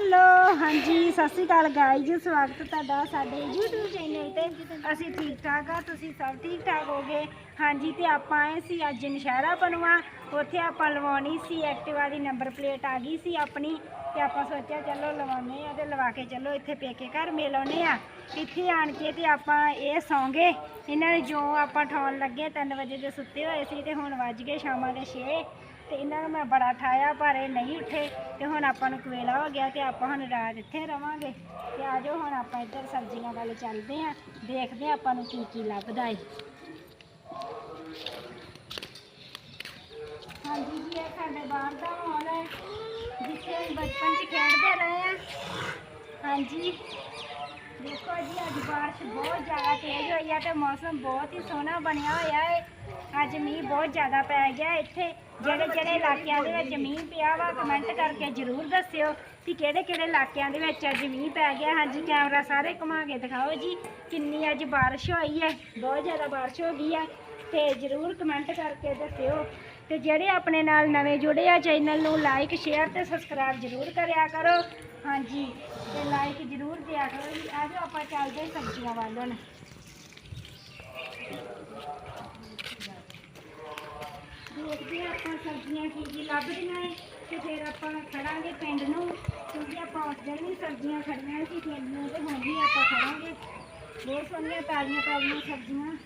Hello, ਹਾਂਜੀ, ਸਤਿ ਸ਼੍ਰੀ ਅਕਾਲ ਗਾਈ ਜੀ ਸਵਾਗਤ ਤੁਹਾਡਾ ਸਾਡੇ YouTube ਚੈਨਲ ਤੇ। ਅਸੀਂ ਠੀਕ ਠਾਕ ਆ, ਤੁਸੀਂ ਸਭ ਠੀਕ ਠਾਕ ਹੋਗੇ? ਹਾਂਜੀ, ਤੇ ਆਪਾਂ ਆਏ ਸੀ ਅੱਜ ਨਸ਼ਹਿਰਾ ਬਣਵਾ। ਉੱਥੇ ਆਪਾਂ ਲਵਾਉਣੀ ਸੀ, ਐਕਟਿਵਾ ਦੀ ਨੰਬਰ ਪਲੇਟ ਆ ਗਈ ਸੀ ਆਪਣੀ। ਤੇ ਆਪਾਂ ਸੋਚਿਆ ਚਲੋ ਲਵਾਉਨੇ ਆ ਤੇ ਲਵਾ ਕੇ ਚਲੋ ਇੱਥੇ ਪੇਕੇ ਘਰ ਮਿਲ ਆਉਨੇ ਆ ਇੱਥੇ ਆਣ ਕੇ ਤੇ ਆਪਾਂ ਇਹ ਸੌਂਗੇ। ਇਹਨਾਂ ਨੇ ਜੋ ਆਪਾਂ ਠਾਉਣ ਲੱਗੇ 3 ਵਜੇ ਦੇ ਸੁੱਤੇ ਹੋਏ ਸੀ ਤੇ ਹੁਣ ਵੱਜ ਗਏ ਸ਼ਾਮਾਂ ਦੇ 6 ਤੇ ਇਹਨਾਂ ਨੂੰ ਮੈਂ ਬੜਾ ਠਾਇਆ, ਪਰ ਇਹ ਨਹੀਂ ਉੱਠੇ ਤੇ ਹੁਣ ਆਪਾਂ ਨੂੰ ਕਵੇਲਾ ਹੋ ਗਿਆ ਤੇ ਆਪਾਂ ਹੁਣ ਰਾਤ ਇੱਥੇ ਰਵਾਂਗੇ। ਤੇ ਆ ਜਾਓ, ਹੁਣ ਆਪਾਂ ਇੱਧਰ ਸਬਜ਼ੀਆਂ ਵੱਲ ਚੱਲਦੇ ਆਂ, ਦੇਖਦੇ ਆਂ ਆਪਾਂ ਨੂੰ ਕੀ ਕੀ ਲੱਭਦਾ ਏ। ਹਾਂਜੀ ਜੀ, ਇਹ ਸਾਡੇ ਬਾਹਰ ਦਾ ਮਾਹੌਲ ਹੈ, ਜਿੱਥੇ ਅਸੀਂ ਬਚਪਨ 'ਚ ਖੇਡਦੇ ਰਹੇ ਆ। ਹਾਂਜੀ। ਦੇਖੋ ਜੀ, ਅੱਜ ਬਾਰਿਸ਼ ਬਹੁਤ ਜ਼ਿਆਦਾ ਤੇਜ਼ ਹੋਈ ਹੈ ਤੇ ਮੌਸਮ ਬਹੁਤ ਹੀ ਸੋਹਣਾ ਬਣਿਆ ਹੋਇਆ ਹੈ ਅੱਜ ਮੀਂਹ ਬਹੁਤ ਜ਼ਿਆਦਾ ਪੈ ਗਿਆ ਇੱਥੇ। ਜਿਹੜੇ ਜਿਹੜੇ ਇਲਾਕਿਆਂ ਦੇ ਵਿੱਚ ਮੀਂਹ ਪਿਆ ਵਾ ਕਮੈਂਟ ਕਰਕੇ ਜ਼ਰੂਰ ਦੱਸਿਓ ਕਿ ਕਿਹੜੇ ਕਿਹੜੇ ਇਲਾਕਿਆਂ ਦੇ ਵਿੱਚ ਅੱਜ ਮੀਂਹ ਪੈ ਗਿਆ। ਹਾਂਜੀ ਕੈਮਰਾ ਸਾਰੇ ਘੁਮਾ ਕੇ ਦਿਖਾਓ ਜੀ, ਕਿੰਨੀ ਅੱਜ ਬਾਰਿਸ਼ ਹੋਈ ਹੈ, ਬਹੁਤ ਜ਼ਿਆਦਾ ਬਾਰਿਸ਼ ਹੋ ਗਈ ਹੈ। ਤੇ ਜ਼ਰੂਰ ਕਮੈਂਟ ਕਰਕੇ ਦੱਸਿਓ। ਤੇ ਜਿਹੜੇ ਆਪਣੇ ਨਾਲ ਨਵੇਂ ਜੁੜੇ ਆ, ਚੈਨਲ ਨੂੰ ਲਾਈਕ ਸ਼ੇਅਰ ਤੇ ਸਬਸਕ੍ਰਾਈਬ ਜ਼ਰੂਰ ਕਰਿਆ ਕਰੋ। ਹਾਂਜੀ, ਤੇ ਲਾਈਕ ਜ਼ਰੂਰ ਦਿਆ ਕਰੋ ਜੀ। ਆ ਆਪਾਂ ਚੱਲਦੇ ਹਾਂ ਸਬਜ਼ੀਆਂ ਵੱਲ ਹੁਣ ਦੇਖਦੇ ਹਾਂ ਆਪਾਂ ਸਬਜ਼ੀਆਂ ਕੀ ਕੀ ਲੱਭਦੀਆਂ ਏ ਤੇ ਫਿਰ ਆਪਾਂ ਖੜਾਂਗੇ ਪਿੰਡ ਨੂੰ ਕਿਉਂਕਿ ਆਪਾਂ ਉਸ ਦਿਨ ਵੀ ਸਬਜ਼ੀਆਂ ਖੜੀਆਂ ਸੀ ਪਿੰਡ ਨੂੰ ਤੇ ਹੁਣ ਵੀ ਆਪਾਂ ਖੜਾਂਗੇ। ਬਹੁਤ ਸੋਹਣੀਆਂ ਤਾਜ਼ੀਆਂ ਤਾਜ਼ੀਆਂ ਸਬਜ਼ੀਆਂ।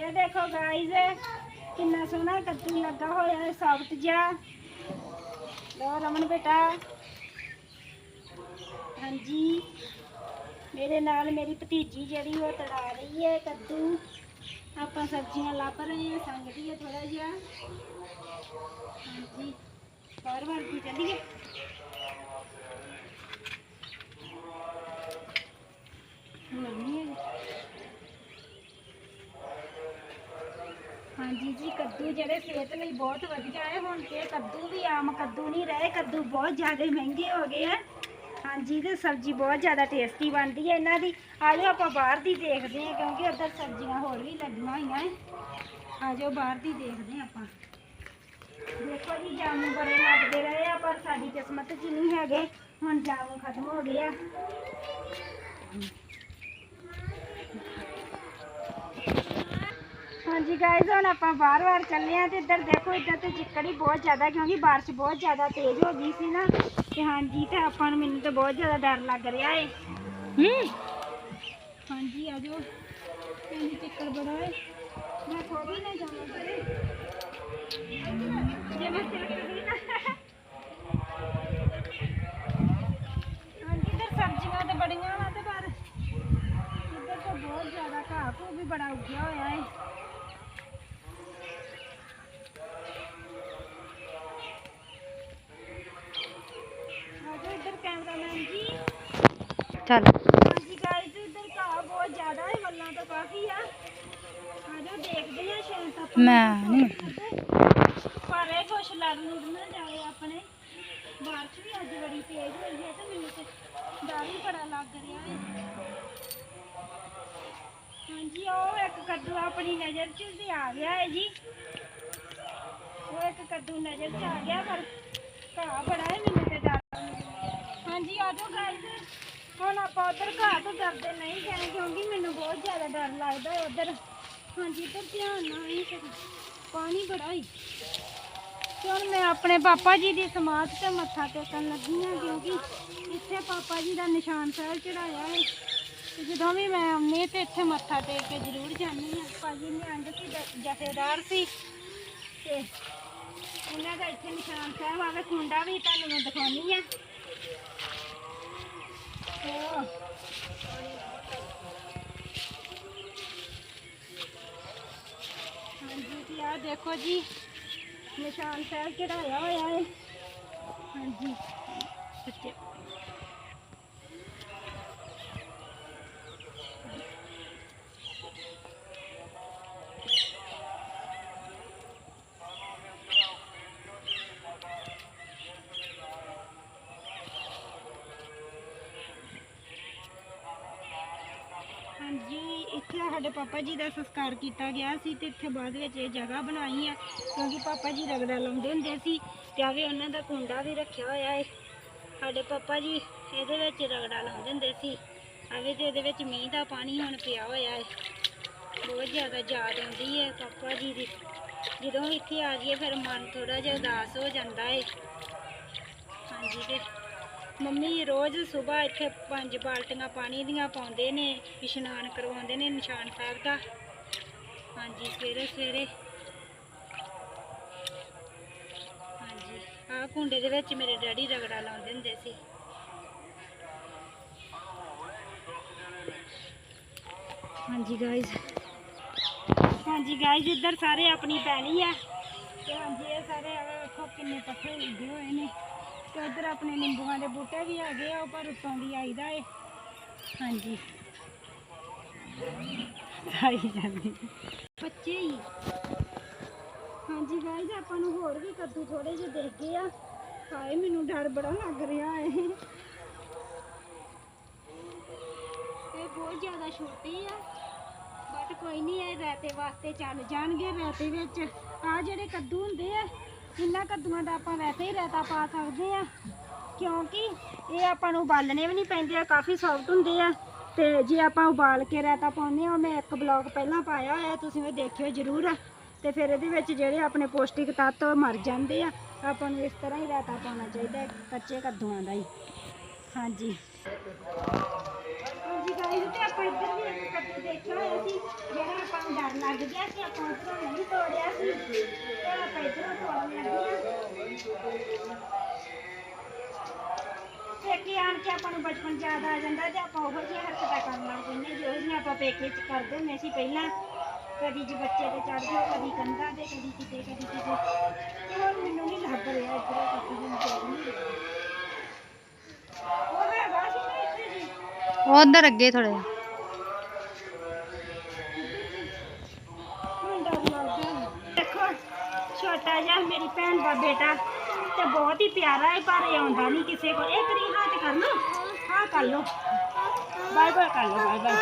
ਇਹ ਦੇਖੋ ਗਾਈਜ਼ ਕਿੰਨਾ ਸੋਹਣਾ ਕੱਦੂ ਲੱਗਾ ਹੋਇਆ ਹੈ ਸਾਫਟ ਜਿਹਾ। ਲੋ ਰਮਨ ਬੇਟਾ। ਹਾਂਜੀ। ਮੇਰੇ ਨਾਲ ਮੇਰੀ ਭਤੀਜੀ ਜਿਹੜੀ ਉਹ ਤੜਾ ਰਹੀ ਹੈ ਕੱਦੂ। ਆਪਾਂ ਸਬਜ਼ੀਆਂ ਲੱਭ ਰਹੇ ਹਾਂ ਸੰਗਦੀ ਹੈ ਥੋੜਾ ਜਿਹਾ। ਹਾਂਜੀ। ਬਾਰ ਬਾਰ ਦੀ ਚੱਲੀਏ ਹੋਰ ਨਹੀਂ ਹੈ ਹਾਂਜੀ ਜੀ ਕੱਦੂ ਜਿਹੜੇ ਸਿਹਤ ਲਈ ਬਹੁਤ ਵਧੀਆ ਹੈ, ਹੁਣ ਤੇ ਕੱਦੂ ਵੀ ਆਮ ਕੱਦੂ ਨਹੀਂ ਰਹੇ, ਕੱਦੂ ਬਹੁਤ ਜ਼ਿਆਦਾ ਮਹਿੰਗੇ ਹੋ ਗਏ ਆ ਹਾਂਜੀ, ਤੇ ਸਬਜ਼ੀ ਬਹੁਤ ਜ਼ਿਆਦਾ ਟੇਸਟੀ ਬਣਦੀ ਹੈ ਇਹਨਾਂ ਦੀ। ਆ ਜਾਓ, ਆਪਾਂ ਬਾਹਰ ਦੀ ਦੇਖਦੇ ਹਾਂ, ਕਿਉਂਕਿ ਉੱਧਰ ਸਬਜ਼ੀਆਂ ਹੋਰ ਵੀ ਲੱਗੀਆਂ ਹੋਈਆਂ ਹੈ। ਆ ਜਾਓ, ਬਾਹਰ ਦੀ ਦੇਖਦੇ ਹਾਂ ਆਪਾਂ। ਦੇਖੋ ਜੀ ਜਾਮੂ ਬੜੇ ਲੱਗਦੇ ਰਹੇ ਆ, ਪਰ ਸਾਡੀ ਕਿਸਮਤ 'ਚ ਨਹੀਂ ਹੈਗੇ। ਹੁਣ ਜਾਮੂ ਖਤਮ ਹੋ ਗਏ ਆ। ਹਾਂਜੀ ਗਾਇਜ਼ ਹੁਣ ਆਪਾਂ ਬਾਰ-ਬਾਰ ਚੱਲੇ ਆ ਤੇ ਇੱਧਰ ਦੇਖੋ, ਇੱਧਰ ਤੇ ਚਿੱਕੜੀ ਬਹੁਤ ਜ਼ਿਆਦਾ ਕਿਉਂਕਿ ਬਾਰਿਸ਼ ਬਹੁਤ ਜ਼ਿਆਦਾ ਤੇਜ਼ ਹੋ ਗਈ ਸੀ ਨਾ। ਤੇ ਹਾਂਜੀ, ਤੇ ਆਪਾਂ ਨੂੰ ਮੈਨੂੰ ਤਾਂ ਬਹੁਤ ਜ਼ਿਆਦਾ ਡਰ ਲੱਗ ਰਿਹਾ ਏ। ਹੂੰ। ਹਾਂਜੀ, ਆ ਜਾਓ। ਚਿੱਕੜ ਬੜਾ ਏ ਮੈਂ ਖੋ ਨਾ ਜਾਵਾਂ ਚੱਲ। ਹਾਂਜੀ ਗਾਇਸ ਇੱਧਰ ਘਾਹ ਬਹੁਤ ਜ਼ਿਆਦਾ ਹੈ ਵੱਲਾਂ ਤਾਂ ਕਾਫੀ ਆ। ਆਜੋ ਦੇਖਦੇ ਆ ਸ਼ਾਇਦ ਆਪਾਂ ਮੈਂ ਨਹੀਂ। ਪਰ ਇਹ ਕੁਛ ਲੜ ਲੁੜ ਨਾ ਜਾਏ ਆਪਣੇ। ਬਾਰਿਸ਼ ਵੀ ਅੱਜ ਬੜੀ ਤੇਜ਼ ਹੋਈ ਹੈ ਤੇ ਮੈਨੂੰ ਤੇ ਡਰ ਵੀ ਬੜਾ ਲੱਗ ਰਿਹਾ ਹੈ। ਹਾਂਜੀ ਉਹ ਇੱਕ ਕੱਦੂ ਆਪਣੀ ਨਜ਼ਰ 'ਚ ਤੇ ਆ ਗਿਆ ਹੈ ਜੀ। ਉਹ ਇੱਕ ਕੱਦੂ ਨਜ਼ਰ 'ਚ ਆ ਗਿਆ ਪਰ ਘਾਹ ਬੜਾ ਹੈ ਮੈਨੂੰ ਤੇ ਡਰ ਹਾਂਜੀ ਆ ਜਾਓ ਗਾਇਸ ਹੁਣ ਆਪਾਂ ਉਧਰ ਘਾਹ ਤੋਂ ਡਰਦੇ ਨਹੀਂ ਗਏ, ਕਿਉਂਕਿ ਮੈਨੂੰ ਬਹੁਤ ਜ਼ਿਆਦਾ ਡਰ ਲੱਗਦਾ ਹੈ ਉਧਰ। ਹਾਂਜੀ ਇੱਧਰ ਧਿਆਨ ਨਾਲ ਹੀ ਕਰੋ। ਪਾਣੀ ਬੜਾ ਹੀ। ਤੇ ਮੈਂ ਆਪਣੇ ਪਾਪਾ ਜੀ ਦੀ ਸਮਾਧ ਤੇ ਮੱਥਾ ਟੇਕਣ ਲੱਗੀ ਹਾਂ, ਕਿਉਂਕਿ ਇੱਥੇ ਪਾਪਾ ਜੀ ਦਾ ਨਿਸ਼ਾਨ ਸਾਹਿਬ ਚੜਾਇਆ ਹੈ। ਤੇ ਜਦੋਂ ਵੀ ਮੈਂ ਆਉਂਦੀ ਤੇ ਇੱਥੇ ਮੱਥਾ ਟੇਕ ਕੇ ਜ਼ਰੂਰ ਜਾਂਦੀ ਹਾਂ। ਭਾਜੀ ਨਿਹੰਗ ਸੀ ਜਥੇਦਾਰ ਸੀ। ਤੇ ਉਹਨਾਂ ਦਾ ਇੱਥੇ ਨਿਸ਼ਾਨ ਸਾਹਿਬ ਆਵੇ ਖੁੰਡਾ ਵੀ ਤੁਹਾਨੂੰ ਮੈਂ ਦਿਖਾਉਣੀ ਆ ਹਾਂਜੀ ਜੀ ਆ ਦੇਖੋ ਜੀ ਨਿਸ਼ਾਨ ਸਾਹਿਬ ਚੜਾਇਆ ਹੋਇਆ ਹੈ। ਹਾਂਜੀ। ਸੱਚੇ ਸਾਡੇ ਪਾਪਾ ਜੀ ਦਾ ਸੰਸਕਾਰ ਕੀਤਾ ਗਿਆ ਸੀ ਤੇ ਇੱਥੇ ਬਾਅਦ ਵਿੱਚ ਇਹ ਜਗ੍ਹਾ ਬਣਾਈ ਹੈ, ਕਿਉਂਕਿ ਪਾਪਾ ਜੀ ਰਗੜਾ ਲਾਉਂਦੇ ਹੁੰਦੇ ਸੀ ਤੇ ਆਵੇ ਉਹਨਾਂ ਦਾ ਕੁੰਡਾ ਵੀ ਰੱਖਿਆ ਹੋਇਆ ਹੈ ਸਾਡੇ ਪਾਪਾ ਜੀ ਇਹਦੇ ਵਿੱਚ ਰਗੜਾ ਲਾਉਂਦੇ ਹੁੰਦੇ ਸੀ। ਆਵੇ ਤੇ ਇਹਦੇ ਵਿੱਚ ਮੀਂਹ ਦਾ ਪਾਣੀ ਹੁਣ ਪਿਆ ਹੋਇਆ ਹੈ ਬਹੁਤ ਜ਼ਿਆਦਾ ਯਾਦ ਆਉਂਦੀ ਹੈ ਪਾਪਾ ਜੀ ਦੀ। ਜਦੋਂ ਇੱਥੇ ਆ ਜਾਈਏ ਫਿਰ ਮਨ ਥੋੜਾ ਜਿਹਾ ਉਦਾਸ ਹੋ ਜਾਂਦਾ ਹੈ ਹਾਂਜੀ ਤੇ ਮੰਮੀ ਰੋਜ਼ ਸਵੇਰ ਇੱਥੇ ਪੰਜ ਬਾਲਟੀਆਂ ਪਾਣੀ ਦੀਆਂ ਪਾਉਂਦੇ ਨੇ, ਇਸ਼ਨਾਨ ਕਰਵਾਉਂਦੇ ਨੇ ਨਿਸ਼ਾਨ ਸਾਹਿਬ ਦਾ। ਹਾਂਜੀ, ਸਵੇਰੇ ਸਵੇਰੇ। ਹਾਂਜੀ, ਆਹ ਕੁੰਡੇ ਦੇ ਵਿੱਚ ਮੇਰੇ ਡੈਡੀ ਰਗੜਾ ਲਾਉਂਦੇ ਹੁੰਦੇ ਸੀ। ਹਾਂਜੀ ਗਾਇਜ਼ ਹਾਂਜੀ ਗਾਇਜ਼ ਇੱਧਰ ਸਾਰੇ ਆਪਣੀ ਪੈਣੀ ਆ। ਤੇ ਹਾਂਜੀ, ਇਹ ਸਾਰੇ ਵੇਖੋ ਕਿੰਨੇ ਪੱਠੇ ਉੱਗੇ ਹੋਏ ਨੇ। ਤੇ ਇੱਧਰ ਆਪਣੇ ਨਿੰਬੂਆਂ ਦੇ ਬੂਟੇ ਵੀ ਹੈਗੇ ਆ ਪਰ ਉੱਤੋਂ ਦੀ ਆਈਦਾ ਏ। ਹਾਂਜੀ। ਆਈ ਜਾਂਦੀ। ਬੱਚੇ ਹੀ। ਹਾਂਜੀ ਗਾਇਜ਼ ਆਪਾਂ ਨੂੰ ਹੋਰ ਵੀ ਕੱਦੂ ਥੋੜੇ ਜਿਹੇ ਦੇਖ ਗਏ ਆ। ਹਾਏ, ਮੈਨੂੰ ਡਰ ਬੜਾ ਲੱਗ ਰਿਹਾ ਏ। ਇਹ ਬਹੁਤ ਜ਼ਿਆਦਾ ਛੋਟੇ ਆ। ਬਟ ਕੋਈ ਨਹੀਂ ਇਹ ਰਾਤੇ ਵਾਸਤੇ ਚੱਲ ਜਾਣਗੇ ਰਾਤੇ ਵਿੱਚ। ਆ ਜਿਹੜੇ ਕੱਦੂ ਹੁੰਦੇ ਆ ਇਹਨਾਂ ਕੱਦੂਆਂ ਦਾ ਆਪਾਂ ਵੈਸੇ ਹੀ ਰਾਇਤਾ ਪਾ ਸਕਦੇ ਆ ਕਿਉਂਕਿ ਇਹ ਆਪਾਂ ਨੂੰ ਉਬਾਲਣੇ ਵੀ ਨਹੀਂ ਪੈਂਦੇ ਆ ਕਾਫੀ ਸੌਫਟ ਹੁੰਦੇ ਆ। ਤੇ ਜੇ ਆਪਾਂ ਉਬਾਲ ਕੇ ਰਾਇਤਾ ਪਾਉਂਦੇ ਆ ਮੈਂ ਇੱਕ ਬਲੌਗ ਪਹਿਲਾਂ ਪਾਇਆ ਹੋਇਆ, ਤੁਸੀਂ ਉਹ ਦੇਖਿਓ ਜ਼ਰੂਰ। ਤੇ ਫਿਰ ਇਹਦੇ ਵਿੱਚ ਜਿਹੜੇ ਆਪਣੇ ਪੌਸ਼ਟਿਕ ਤੱਤ ਉਹ ਮਰ ਜਾਂਦੇ ਆ, ਆਪਾਂ ਨੂੰ ਇਸ ਤਰ੍ਹਾਂ ਹੀ ਰਾਇਤਾ ਪਾਉਣਾ ਚਾਹੀਦਾ ਕੱਚੇ ਕੱਦੂਆਂ ਦਾ ਹੀ। ਹਾਂਜੀ। ਨੂੰ ਡਰ ਲੱਗ ਗਿਆ ਸੀ ਆਪਾਂ ਉੱਧਰੋਂ ਨਹੀਂ ਤੋੜਿਆ ਸੀ। ਤੇ ਆਪਾਂ ਇੱਧਰੋਂ ਤੋੜਨ ਲੱਗੇ ਪੇਕੇ ਆਣ ਕੇ ਆਪਾਂ ਨੂੰ ਬਚਪਨ ਯਾਦ ਆ ਜਾਂਦਾ ਤੇ ਆਪਾਂ ਉਹੋ ਜਿਹੀਆਂ ਹਰਕਤਾਂ ਕਰਨ ਲੱਗ ਪੈਂਦੇ ਜੋ ਜਿਹੀਆਂ ਆਪਾਂ ਪੇਕੇ ਚ ਕਰਦੇ ਹੁੰਦੇ ਸੀ ਪਹਿਲਾਂ। ਕਦੀ ਜੀ ਬੱਚੇ ਤੇ ਚੜ੍ਹ ਜਾਓ ਕਦੀ ਕੰਧਾਂ ਤੇ, ਕਦੀ ਕਿਤੇ ਕਦੀ ਕਿਤੇ। ਤੇ ਹੁਣ ਮੈਨੂੰ ਨਹੀਂ ਲੱਗ ਰਿਹਾ ਇੱਧਰੋਂ ਕੱਦੂ ਨੂੰ ਤੋੜਨੀ ਉਧਰ ਅੱਗੇ ਥੋੜੇ ਹੁਣ ਡਰ ਲੱਗਦਾ ਦੇਖੋ ਛੋਟਾ ਮੇਰੀ ਭੈਣ ਦਾ ਬੇਟਾ ਤੇ ਬਹੁਤ ਹੀ ਪਿਆਰਾ ਹੈ, ਪਰ ਇਹ ਆਉਂਦਾ ਨਹੀਂ ਕਿਸੇ ਕੋਲ। ਇਹ ਕਰੀ ਹੱਥ ਕਰ ਲਓ। ਹਾਂ ਕਰ ਲਓ। ਬਾਏ ਬਾਏ ਕਰ ਲਓ, ਬਾਏ ਬਾਏ।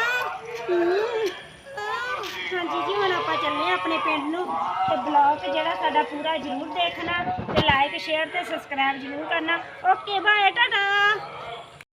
ਹਾਂਜੀ ਜੀ, ਹੁਣ ਆਪਾਂ ਚੱਲੇ ਆ ਆਪਣੇ ਪਿੰਡ ਨੂੰ। ਤੇ ਬਲੌਗ ਜਿਹੜਾ ਸਾਡਾ ਪੂਰਾ ਜ਼ਰੂਰ ਦੇਖਣਾ ਤੇ ਲਾਈਕ ਸ਼ੇਅਰ ਤੇ ਸਬਸਕ੍ਰਾਈਬ ਜ਼ਰੂਰ ਕਰਨਾ। Okay bye, Tata.